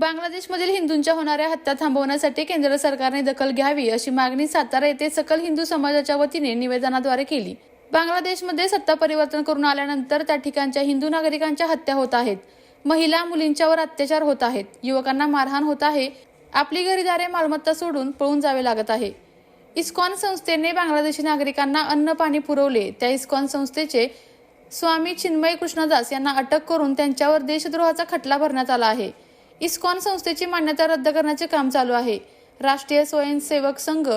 बांगलादेशमधील हिंदूंच्या होणाऱ्या हत्या थांबवण्यासाठी केंद्र सरकारने दखल घ्यावी अशी मागणी सातारा येथे सकल हिंदू समाजाच्या वतीने निवेदनाद्वारे केली. बांगलादेशमध्ये सत्ता परिवर्तन करून आल्यानंतर त्या ठिकाणच्या हिंदू नागरिकांच्या हत्या होत आहेत. महिला मुलींच्यावर अत्याचार होत आहेत. युवकांना मारहाण होत आहे. आपली घरीदारे मालमत्ता सोडून पळून जावे लागत आहे. इस्कॉन संस्थेने बांगलादेशी नागरिकांना अन्न पाणी पुरवले. त्या इस्कॉन संस्थेचे स्वामी चिन्मय कृष्णदास यांना अटक करून त्यांच्यावर देशद्रोहाचा खटला भरण्यात आला आहे. इस्कॉन संस्थेची मान्यता रद्द करण्याचे काम चालू आहे. राष्ट्रीय स्वयंसेवक संघ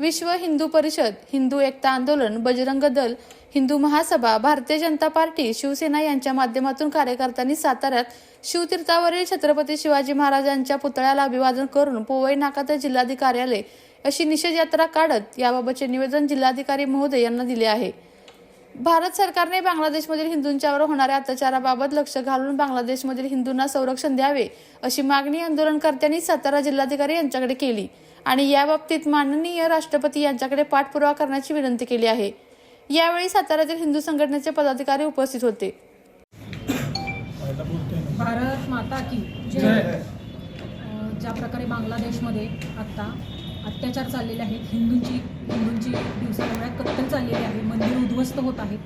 विश्व हिंदू परिषद हिंदू एकता आंदोलन बजरंग दल हिंदू महासभा भारतीय जनता पार्टी शिवसेना यांच्या माध्यमातून कार्यकर्त्यांनी साताऱ्यात शिवतीर्थावरील छत्रपती शिवाजी महाराजांच्या पुतळ्याला अभिवादन करून पोवई नाका ते जिल्हाधिकार्यालय अशी निषेध यात्रा काढत याबाबतचे निवेदन जिल्हाधिकारी महोदय यांना दिले आहे. भारत सरकारने बांगलादेशमधील हिंदूंच्यावर होणाऱ्या अत्याचाराबाबत लक्ष घालून बांगलादेशमधील हिंदूंना संरक्षण द्यावे अशी मागणी आंदोलनकर्त्यांनी सातारा जिल्हाधिकारी यांच्याकडे केली आणि याबाबतीत माननीय राष्ट्रपती यांच्याकडे पाठपुरावा करण्याची विनंती केली आहे. यावेळी साताऱ्यातील हिंदू संघटनेचे पदाधिकारी उपस्थित होते. भारत माता की जय. प्रकारे बांगलादेशमध्ये आत्ता अत्याचार चाललेले आहेत हिंदूंची हिंदूंची दिवसाएवढ्या कत्तल चाललेली आहे मंदिर उद्ध्वस्त होत आहेत.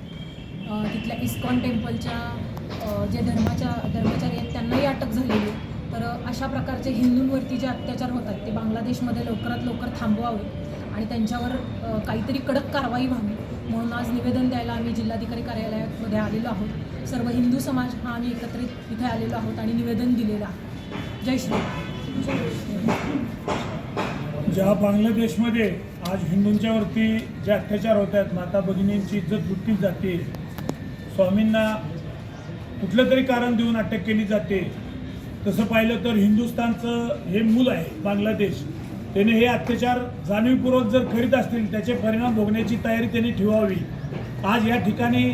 तिथल्या इस्कॉन टेम्पलच्या जे धर्माच्या धर्माचारी आहेत त्यांनाही अटक झालेली आहे. तर अशा प्रकारचे हिंदूंवरती जे अत्याचार होत आहेत ते बांगलादेशमध्ये लवकरात लवकर थांबवावे आणि त्यांच्यावर काहीतरी कडक कारवाई व्हावी. म्हणून आज निवेदन द्यायला आम्ही जिल्हाधिकारी कार्यालयामध्ये आलेलो आहोत. सर्व हिंदू समाज हा आम्ही एकत्रित इथे आलेलो आहोत आणि निवेदन दिलेलं आहे. जय श्री ज्या बांगलादेशमध्ये आज हिंदूंच्यावरती जे अत्याचार होत आहेत माता भगिनींची इज्जत लुटली जाते स्वामींना कुठलं तरी कारण देऊन अटक केली जाते तसं पाहिलं तर हिंदुस्थानचं हे मूल आहे बांगलादेश. त्याने हे अत्याचार जाणीवपूर्वक जर करीत असतील त्याचे परिणाम भोगण्याची तयारी त्यांनी ठेवावी. आज या ठिकाणी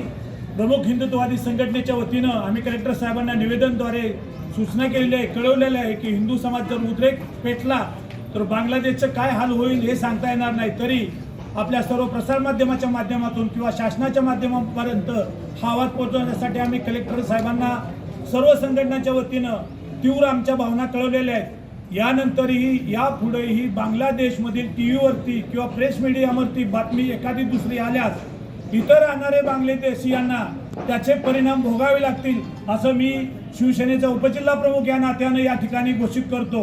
प्रमुख हिंदुत्ववादी संघटनेच्या वतीनं आम्ही कलेक्टर साहेबांना निवेदनद्वारे सूचना केलेली आहे कळवलेलं आहे की हिंदू समाज जर उद्रेक पेटला तर बांगलादेशचं काय हाल होईल हे सांगता येणार नाही. तरी आपल्या सर्व प्रसारमाध्यमाच्या माध्यमातून किंवा शासनाच्या माध्यमापर्यंत हा आवाज पोहोचवण्यासाठी आम्ही कलेक्टर साहेबांना सर्व संघटनाच्या वतीनं तीव्र आमच्या भावना कळवलेल्या आहेत. यानंतरही यापुढेही बांगलादेशमधील टी व्हीवरती किंवा प्रेस मीडियावरती बातमी एखादी दुसरी आल्यास इतर राहणारे बांगलादेशीयांना त्याचे परिणाम भोगावे लागतील असं मी शिवसेनेचा उपजिल्हा प्रमुख या नात्यानं या ठिकाणी घोषित करतो.